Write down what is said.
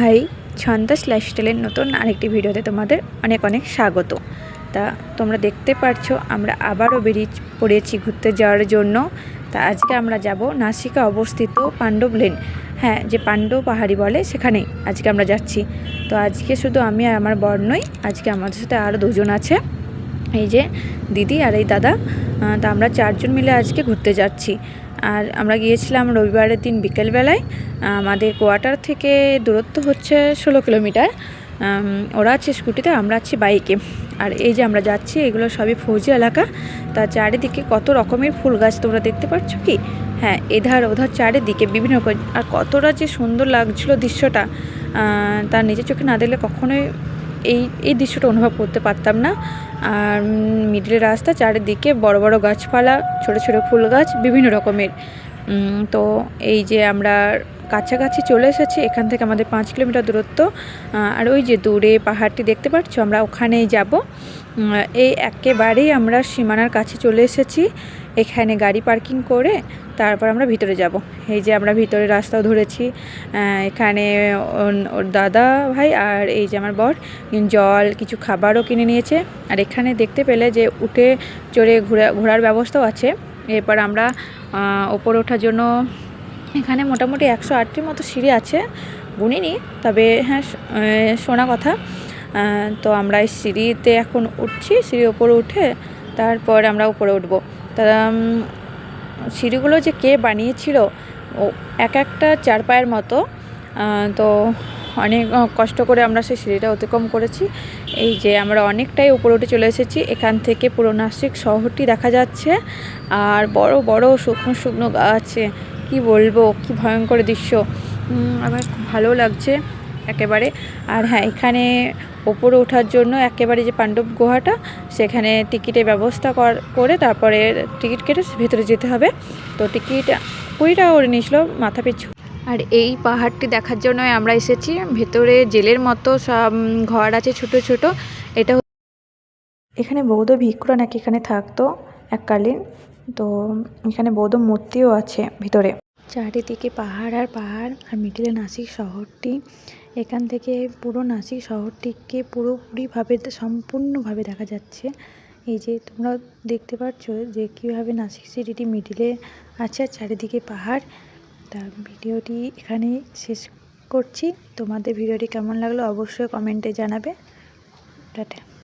High ছন্দাস লাইফস্টাইলের নতুন আরেকটি ভিডিওতে তোমাদের অনেক অনেক স্বাগত। তা তোমরা দেখতে পারছ, আমরা আবারও বেরিয়ে পড়েছি ঘুরতে যাওয়ার জন্য। তা আজকে আমরা যাব নাসিকা অবস্থিত পাণ্ডব লেন। হ্যাঁ যে পাণ্ডব পাহাড়ি বলে সেখানেই আজকে আমরা যাচ্ছি। তো আজকে শুধু আমি আর আমার বর নই, আজকে আমাদের সাথে আরও দুজন আছে। এই যে দিদি আর এই দাদা। তা আমরা চারজন মিলে আজকে ঘুরতে যাচ্ছি। আর আমরা গিয়েছিলাম রবিবারের দিন বিকেলবেলায়। আমাদের কোয়ার্টার থেকে দূরত্ব হচ্ছে ষোলো কিলোমিটার। ওরা আছে স্কুটিতে, আমরা আছি বাইকে। আর এই যে আমরা যাচ্ছি, এগুলো সবই ফৌজি এলাকা। তার চারিদিকে কত রকমের ফুল গাছ তোমরা দেখতে পাচ্ছ কি? হ্যাঁ এধার ওধার চারিদিকে বিভিন্ন আর কতটা যে সুন্দর লাগছিল দৃশ্যটা তার নিজের চোখে না দেখলে কখনোই এই এই দৃশ্যটা অনুভব করতে পারতাম না। আর মিডলের রাস্তা চারিদিকে বড় বড় গাছপালা, ছোট ছোট ফুল গাছ, বিভিন্ন রকমের। তো এই যে আমরা কাছাকাছি চলে এসেছি, এখান থেকে আমাদের পাঁচ কিলোমিটার দূরত্ব। আর ওই যে দূরে পাহাড়টি দেখতে পাচ্ছ, আমরা ওখানেই যাব। এই একেবারেই আমরা সীমানার কাছে চলে এসেছি, এখানে গাড়ি পার্কিং করে তারপর আমরা ভিতরে যাব। এই যে আমরা ভিতরে রাস্তাও ধরেছি এখানে ওর দাদা ভাই আর এই যে আমার বর জল, কিছু খাবারও কিনে নিয়েছে। আর এখানে দেখতে পেলে যে উঠে চড়ে ঘোরা, ঘোরার ব্যবস্থাও আছে। এরপর আমরা ওপরে ওঠার জন্য এখানে মোটামুটি একশো আটটির মতো সিঁড়ি আছে গুনিনি তবে হ্যাঁ শোনা কথা। তো আমরা এই সিঁড়িতে এখন উঠছি সিঁড়ির ওপরে উঠে তারপর আমরা উপরে উঠবো। তা সিঁড়িগুলো যে কে বানিয়েছিল, ও, এক একটা চার পায়ের মতো তো অনেক কষ্ট করে আমরা সেই সিঁড়িটা অতিক্রম করেছি। এই যে আমরা অনেকটাই উপরে উঠে চলে এসেছি। এখান থেকে পুরো নাসিক শহরটি দেখা যাচ্ছে। আর বড় বড় শুকনো শুকনো গাছ কি বলব, কি ভয়ঙ্কর দৃশ্য। আমার খুব ভালো লাগছে একেবারে। আর হ্যাঁ এখানে ওপরে ওঠার জন্য একেবারে যে পাণ্ডব গুহাটা, সেখানে টিকিটের ব্যবস্থা কর- করে তারপরে টিকিট কেটে ভেতরে যেতে হবে। তো টিকিট কুড়ি টাকা করে নিয়েছিল মাথা পিছু আর এই পাহাড়টি দেখার জন্য আমরা এসেছি। ভেতরে জেলের মতো সব ঘর আছে ছোট ছোট। এটা এখানে বৌদ্ধ ভিক্ষুরা নাকি এখানে থাকতো এককালীন। তো এখানে বৌদ্ধ মূর্তিও আছে ভিতরে। চারিদিকে পাহাড় আর পাহাড় আর মিডিলে নাসিক শহরটি। এখান থেকে পুরো নাসিক শহরটিকে পুরোপুরিভাবে সম্পূর্ণভাবে দেখা যাচ্ছে। এই যে তোমরা দেখতে পাচ্ছ যে কীভাবে নাসিক সিটিটি মিডিলে আছে আর চারিদিকে পাহাড়। তা ভিডিওটি এখানেই শেষ করছি। তোমাদের ভিডিওটি কেমন লাগল অবশ্যই কমেন্টে জানাবে। টাটা।